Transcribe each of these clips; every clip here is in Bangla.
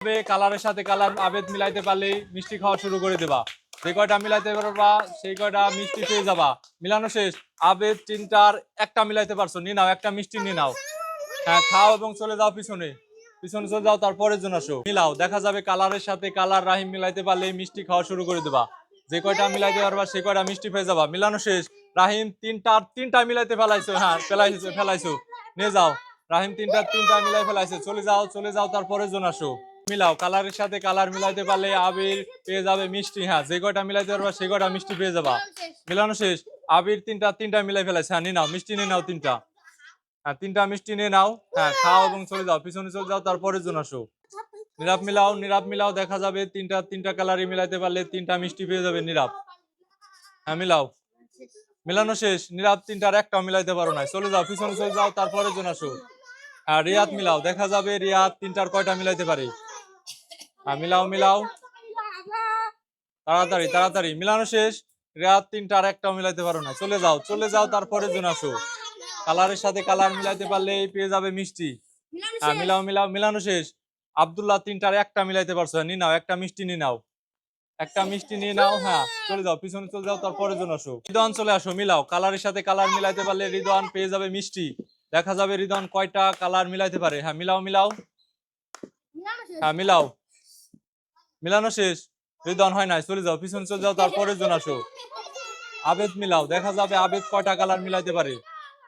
তবে কালারের সাথে কালার আবেদ মিলাইতে পারলেই মিষ্টি খাওয়া শুরু করে দেবা। যে কয়টা মিলাইতে পারবা, সেই কয়টা মিষ্টি পেয়ে যাবা। মিলানো শেষ। আবেদ তিনটার একটা মিলাইতে পারছ, নিয়ে নাও, একটা মিষ্টি নিয়ে নাও। হ্যাঁ খাও এবং চলে যাও পিছনে। পিছনে চলে যাও, তারপরের জন্য আসো। মিলাও, দেখা যাবে কালারের সাথে কালার রাহিম মিলাইতে পারলে মিষ্টি খাওয়া শুরু করে দেবা। যে কয়টা মিলাইতে পারবা, সেই কয়টা মিষ্টি পেয়ে যাবা। মিলানো শেষ। রাহিম তিনটা তিনটা মিলাইতে ফেলাইছো হ্যাঁ ফেলাইছো ফেলাইছো। নিয়ে যাও। রাহিম তিনটা তিনটা মিলাই ফেলাইছে। চলে যাও চলে যাও, তারপরের জন্য আসো। মিলাও, কালারের সাথে কালার মিলাইতে পারলে আবির পেয়ে যাবে মিষ্টি হ্যাঁ যে কয়টা মিলাইতে পারবা সে কয়টা মিষ্টি পেয়ে যাবা। মিলানো শেষ, আবির তিনটা তিনটা মিলাই ফেলাইছে হ্যাঁ নিয়ে নাও, মিষ্টি নিয়ে নাও তিনটা। হ্যাঁ তিনটা মিষ্টি নিয়ে নাও হ্যাঁ খাও এবং চলে যাও, পিছনে চলে যাও তারপরের জন্য আসো। নিরাপ মিলাও নিরাপ মিলাও, দেখা যাবে তিনটা তিনটা কালারই মিলাইতে পারলে তিনটা মিষ্টি পেয়ে যাবে নিরাপ। হ্যাঁ মিলাও। মিলানো শেষ, নিরাপ তিনটার একটাও মিলাইতে পারো না চলে যাও, পিছনে চলে যাও তারপরের জন্য আসো। হ্যাঁ রিয়াদ মিলাও, দেখা যাবে রিয়াদ তিনটার কয়টা মিলাইতে পারে? হ্যাঁ মিলাও মিলাও। তাড়াতাড়ি তাড়াতাড়ি মিলানো শেষ। রিয়াদ তিনটার একটাও মিলাইতে পারো না। চলে যাও চলে যাও তারপরের জন্য আসো। কালারের সাথে কালার মিলাইতে পারলে পেয়ে যাবে মিষ্টি। হ্যাঁ মিলাও মিলাও মিলানো শেষ। আব্দুল্লাহ তিনটার একটা মিলাইতে পারছ। নি নাও একটা মিষ্টি নিয়ে নাও। একটা মিষ্টি নিয়ে নাও হ্যাঁ চলে যাও পিছনে চলে যাও তারপরের জন্য আসো। রিদওয়ান চলে আসো মিলাও। কালারের সাথে কালার মিলাইতে পারলে রিদওয়ান পেয়ে যাবে মিষ্টি। দেখা যাবে রিদওয়ান কয়টা কালার মিলাইতে পারে। হ্যাঁ মিলাও মিলাও। হ্যাঁ মিলাও। মিলানো শেষ। রিদওয়ান হয় নাই চলে যাও পিছনে চলে যাও তারপরের জন্য আসো। আবেদ মিলাও দেখা যাবে আবেদ কয়টা কালার মিলাইতে পারে।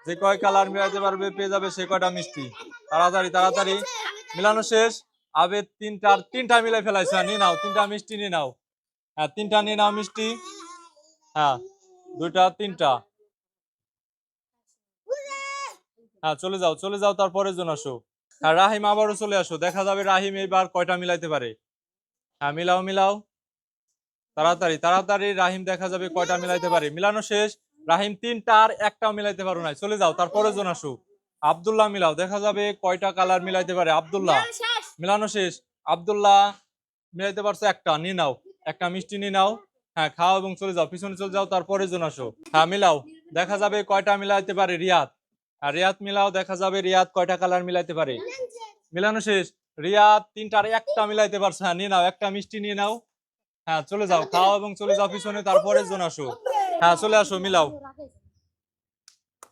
যে কয় কালার মিলাইতে পারবে পেয়ে যাবে সে কয়টা মিষ্টি। তাড়াতাড়ি তাড়াতাড়ি। মিলানো শেষ। আবেদ তিনটার তিনটা মিলাই ফেলাইছে হ্যাঁ, নিয়ে নাও তিনটা মিষ্টি নিয়ে নাও। হ্যাঁ তিনটা নিয়ে নাও মিষ্টি। হ্যাঁ দুইটা তিনটা। হ্যাঁ চলে যাও চলে যাও তারপরের জন্য আসো। হ্যাঁ রাহিম আবারও চলে আসো দেখা যাবে রাহিম এইবার কয়টা মিলাইতে পারে। হ্যাঁ মিলাও মিলাও। তাড়াতাড়ি তাড়াতাড়ি রাহিম দেখা যাবে কয়টা মিলাইতে পারে? মিলানো শেষ। রাহিম তিনটা আর একটাও মিলাইতে পারো না চলে যাও তারপরের জন্য আসো। আব্দুল্লাহ মিলাও দেখা যাবে কয়টা কালার মিলাইতে পারে? আব্দুল্লাহ। মিলানো শেষ। আব্দুল্লাহ মিলাইতে পারছ একটা নিয়ে নাও। একটা মিষ্টি নিয়ে নাও। হ্যাঁ খাও এবং চলে যাও। পিছনে চলে যাও তারপরে জন আসো। হ্যাঁ মিলাও দেখা যাবে কয়টা মিলাইতে পারে? রিয়াদ। আর রিয়াদ মিলাও দেখা যাবে রিয়াদ কয়টা কালার মিলাইতে পারে? মিলানো শেষ। রিয়াদ তিনটার একটা মিলাইতে পারছে হ্যাঁ নিয়ে নাও একটা মিষ্টি নিয়ে নাও। হ্যাঁ চলে যাও খাও এবং চলে যাও পিছনে তারপরে জন আসো। হ্যাঁ চলে আসো মিলাও।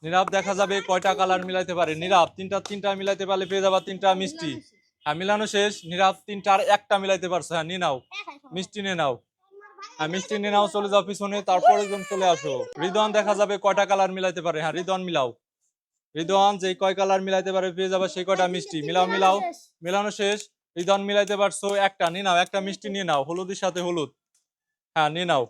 নীরব দেখা যাবে কয়টা কালার মিলাইতে পারে। নীরব তিনটা তিনটা মিলাইতে পারলে পেয়ে যাবা তিনটা মিষ্টি। হ্যাঁ মিলানো শেষ। নীরব তিনটার একটা মিলাইতে পারছ। হ্যাঁ নিয়ে নাও। মিষ্টি নিয়ে নাও। হ্যাঁ মিষ্টি নিয়ে নাও চলে যাও পিছনে তারপরে জন চলে আসো। রিদওয়ান দেখা যাবে কয়টা কালার মিলাইতে পারে। হ্যাঁ রিদওয়ান মিলাও। রিদওয়ান যে কয় কালার মিলাইতে পারে পেয়ে যাবে সেই কয়টা মিষ্টি। মিলাও মিলাও মিলানো শেষ। রিদওয়ান মিলাইতে পারছ একটা নিয়ে নাও একটা মিষ্টি নিয়ে নাও হলুদের সাথে হলুদ। হ্যাঁ নিয়ে নাও।